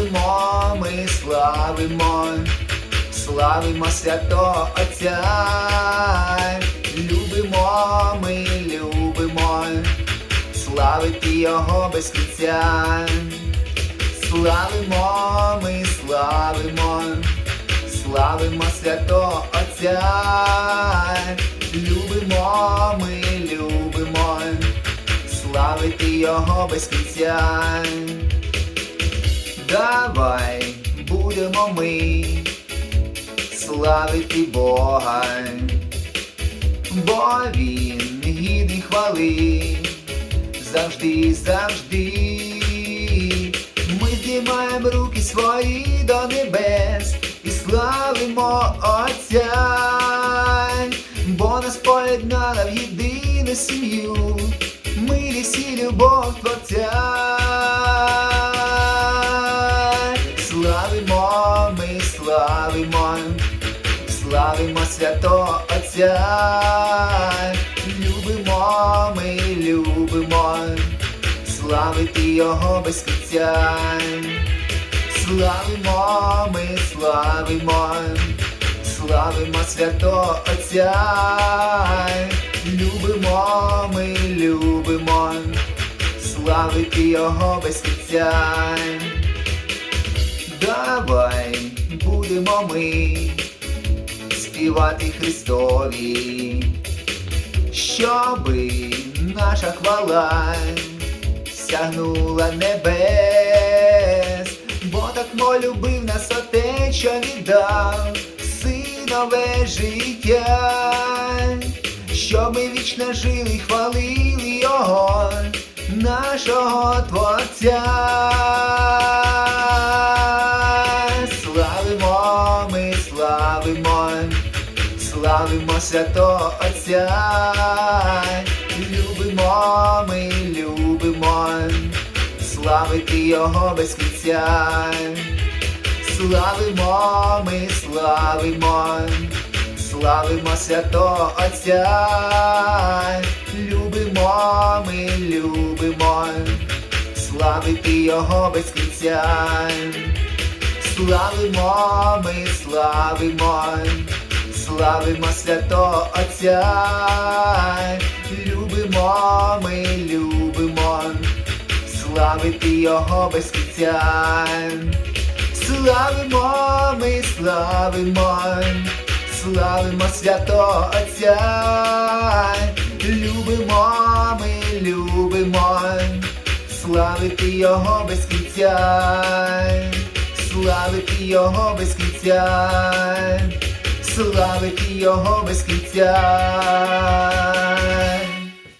Славимо, ми славимо, славимо святого Отця, любимо, ми любимо, славити Його без кінця. Славимо, ми славимо, славимо святого Отця, любимо, ми любимо, славити Його без кінця. Давай будемо ми славити Бога, бо Він гідний хвали завжди, завжди. Ми здіймаємо руки свої до небес і славимо Отця, бо нас поєднала в єдину сім'ю, милість і любов Творця. Святого Отця, любимо, ми любимо, славити Його без кінця. Славимо, ми славимо, славимо святого Отця, любимо, ми любимо, славити Його без кінця. Давай будемо ми співати Христові, щоби наша хвала сягнула небес, бо так молюбив нас що віддав синове життя, щоб ми вічно жили, і хвалили Його, нашого Творця. Славимо святого Отця, любимо, ми любимо, славити Його без кінця. Славимо, ми славимо, славимо святого Отця, любимо, ми любимо, славити Його без кінця. Славимо, ми славимо, славимо святого Отця, любимо, ми любимо, славити Його без кінця. Славимо, ми славимо, славимо святого Отця, любимо, ми любимо, славити Його без кінця, славити Його без кінця, Його без.